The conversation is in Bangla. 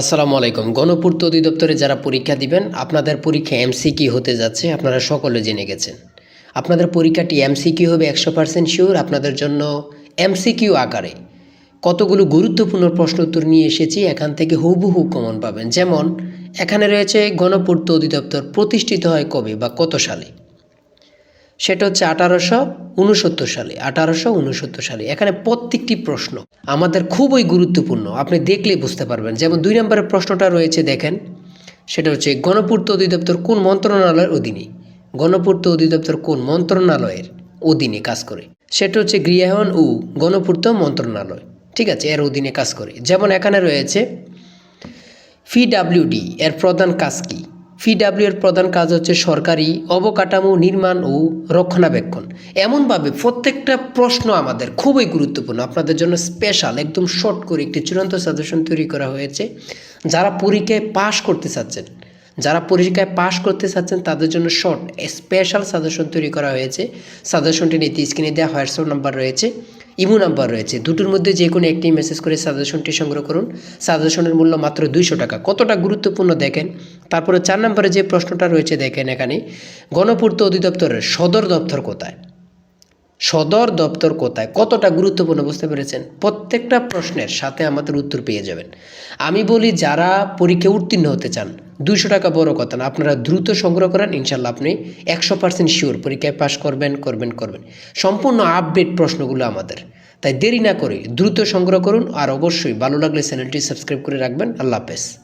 আসসালামু আলাইকুম। গণপূর্ত অধিদপ্তরে যারা পরীক্ষা দিবেন, আপনাদের পরীক্ষা এমসিকিউ হতে যাচ্ছে, আপনারা সকলে জেনে গেছেন। আপনাদের পরীক্ষাটি এমসিকিউ হবে একশো পার্সেন্ট শিওর, আপনাদের জন্য এমসিকিউ আকারে কতগুলো গুরুত্বপূর্ণ প্রশ্ন উত্তর নিয়ে এসেছি, এখান থেকে হুবহু কমন পাবেন। যেমন, এখানে রয়েছে গণপূর্ত অধিদপ্তর প্রতিষ্ঠিত হয় কবে বা কত সালে? সেটা হচ্ছে আঠারোশো উনসত্তর সালে, আঠারোশো উনসত্তর সালে। এখানে প্রত্যেকটি প্রশ্ন আমাদের খুবই গুরুত্বপূর্ণ। আপনি দেখলেই বুঝতে পারবেন। যেমন দুই নম্বরের প্রশ্নটা রয়েছে, দেখেন, সেটা হচ্ছে গণপূর্ত অধিদপ্তর কোন মন্ত্রণালয়ের অধীনে? গণপূর্ত অধিদপ্তর কোন মন্ত্রণালয়ের অধীনে কাজ করে? সেটা হচ্ছে গৃহায়ন ও গণপূর্ত মন্ত্রণালয়। ঠিক আছে, এর অধীনে কাজ করে। যেমন এখানে রয়েছে পিডাব্লিউডি এর প্রধান কাজ কি? পিডাব্লিউ এর প্রধান কাজ হচ্ছে সরকারি অবকাঠামো নির্মাণ ও রক্ষণাবেক্ষণ। এমনভাবে প্রত্যেকটা প্রশ্ন আমাদের খুবই গুরুত্বপূর্ণ। আপনাদের জন্য স্পেশাল একদম শর্ট করে একটি চূড়ান্ত সাজেশন তৈরি করা হয়েছে। যারা পরীক্ষায় পাশ করতে চাচ্ছেন, যারা পরীক্ষায় পাশ করতে চাচ্ছেন, তাদের জন্য শর্ট স্পেশাল সাজেশন তৈরি করা হয়েছে। সাজেশনটি নিতে স্ক্রিনে দেওয়া হোয়াটসঅ্যাপ নাম্বার রয়েছে ইমো নাম্বার রয়েছে। দুটোর মধ্যে যে কোনো একটি মেসেজ করে সাজেশনটি সংগ্রহ করুন। সাজেশনের মূল্য মাত্র দুইশো টাকা। কতটা গুরুত্বপূর্ণ দেখেন তারপরে চার নম্বরে যে প্রশ্নটা রয়েছে দেখেন এখানে, গণপূর্ত অধিদপ্তরের সদর দপ্তর কোথায়? সদর দপ্তর কোথায়? কতটা গুরুত্বপূর্ণ বুঝতে পেরেছেন? প্রত্যেকটা প্রশ্নের সাথে আমাদের উত্তর পেয়ে যাবেন। আমি বলি যারা পরীক্ষা উত্তীর্ণ হতে চান, দুইশো টাকা বড় কথা না, আপনারা দ্রুত সংগ্রহ করেন, ইনশাল্লাহ আপনি একশো পার্সেন্ট শিওর পরীক্ষায় পাশ করবেন করবেন করবেন। সম্পূর্ণ আপডেট প্রশ্নগুলো আমাদের। তাই দেরি না করে দ্রুত সংগ্রহ করুন, আর অবশ্যই ভালো লাগলে চ্যানেলটি সাবস্ক্রাইব করে রাখবেন। আল্লাহ হাফেজ।